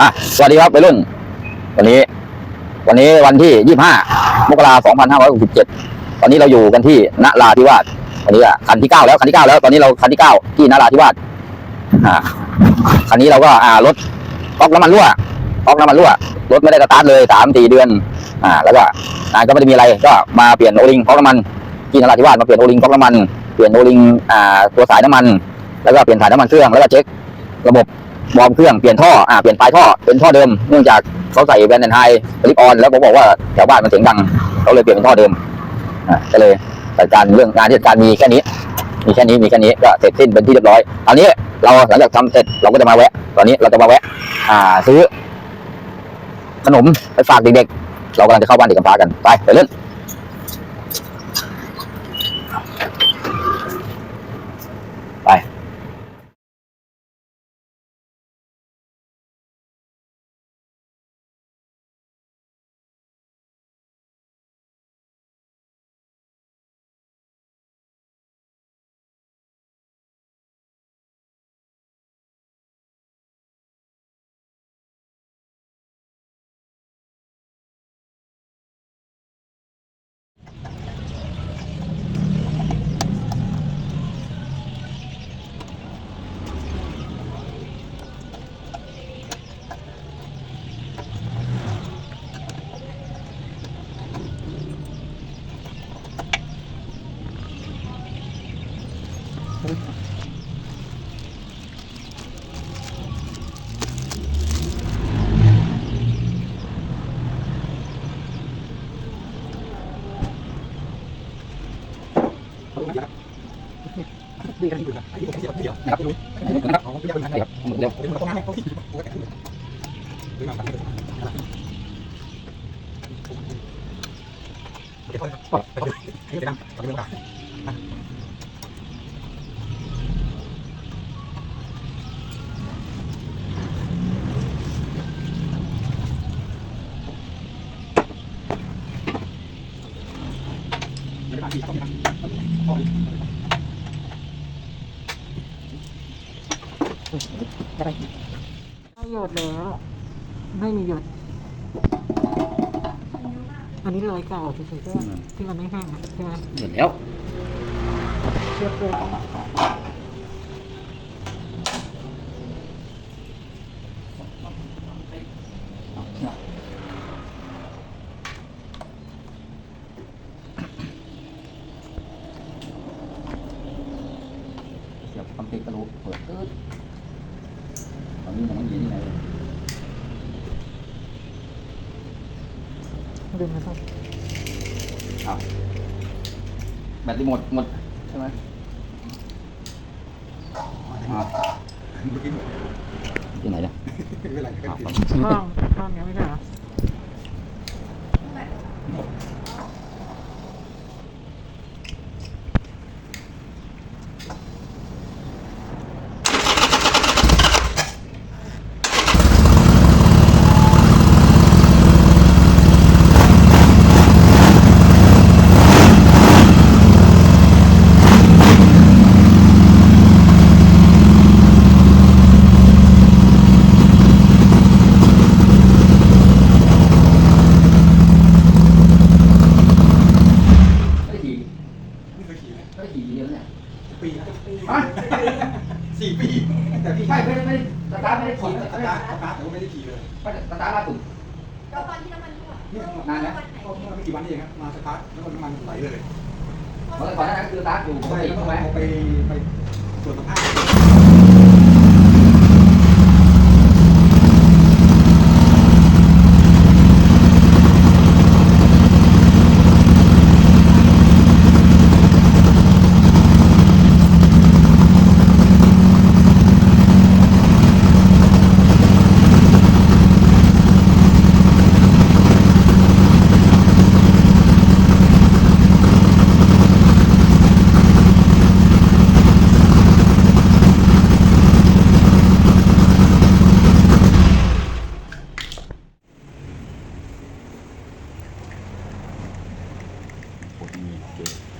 อะสวัสดีครับวัยรุ่น วันนี้ วันนี้วันที่ยี่ห้ามกราสองพันห้าร้อยหกสิบเจ็ดตอนนี้เราอยู่กันที่นราธิวาสวันนี้อะคันที่เก้าแล้วคันที่เก้าแล้วตอนนี้เราคันที่เก้าที่นราธิวาสอ่าคันนี้เราก็อ่ารถก๊อกน้ำมันรั่วก๊อกน้ำมันรั่วรถไม่ได้สตาร์ทเลยสามสี่เดือน อ่า แล้วก็อ่าก็ไม่ได้มีอะไรก็มาเปลี่ยนโอลิงก๊อกน้ำมันที่นราธิวาสมาเปลี่ยนโอลิงก๊อกน้ำมันเปลี่ยนโอลิงอ่าตัวสายน้ำมัน แล้วก็เปลี่ยนสายน้ำมันเครื่องแล้วก็เช็คระบบ วอร์มเครื่องเปลี่ยนท่ออ่าเปลี่ยนปลายท่อเป็นท่อเดิมเนื่องจากเขาใส่แบรนด์แอนไฮลิปออนแล้วผมบอกว่าแถวบ้านมันเสียงดังเขาเลยเปลี่ยนเป็นท่อเดิมอ่าก็เลยจัดการเรื่องงานที่จัดการมีแค่นี้ มีแค่นี้มีแค่นี้ก็เสร็จสิ้นเป็นที่เรียบร้อยตอนนี้เราหลังจากทำเสร็จเราก็จะมาแวะ ตอนนี้เราจะมาแวะ อ่าซื้อขนมไปฝากเด็กๆเรากำลังจะเข้าบ้านเด็กกำพร้ากันไปไปเล่น ดีกันดีกว่าอันนี้ผมเสียเดียวนะครับรู้นะครับอ๋อพี่ยังเป็นทางไหนครับเดี๋ยวเดี๋ยวมันต้องให้เขาที่ปกติดูมาครับเดี๋ยวเขาไปดูนี่จะนำไปดูต่างไม่ได้มาที่ต้องมีนะ อ๋อไม่หยดแล้ว ไม่มีหยด อันนี้รอยเก่าเฉยๆที่มันไม่แห้งอะใช่ไหมห็นแล้วเรียบร้อยเสียบคอมเพลตกระโหลกเปิดตึ๊ดตอนนี้ยังไม่ยินยังไงเลย ดึงนะครับอ้าวแบตรีโมทหมดใช่ไหมอ้าวเมื่อกี้เหมือนที่ไหนเนี่ยไม่เป็นไรก็อ้าวคือข้างข้างเนี้ยไม่ใช่เหรอ ไม่ได้ขี่ ไม่เคยขี่เลย ไม่ได้ขี่เดียวเนี่ย ปีนะฮะสี่ปี แต่พี่ใช่ไม่ได้ไม่ได้สตาร์ทไม่ได้ขี่ขี่สไม่ตาได้ร์ทสตาร์ทแต่ว่าไม่ได้ขี่เลยไม่ได้สตาร์ทล่าสุดแล้วตอนที่น้ำมันรั่วนี่นานไหมวันไหนก็เมื่อไม่กี่วันนี้เองครับมาสตาร์ทแล้วก็น้ำมันไหลเลยเพราะก่อนหน้านั้นคือสตาร์ทอยู่ปกใช่ติแล้วใช่ไหมก็ไปไปตรวจสภาพ 嗯对。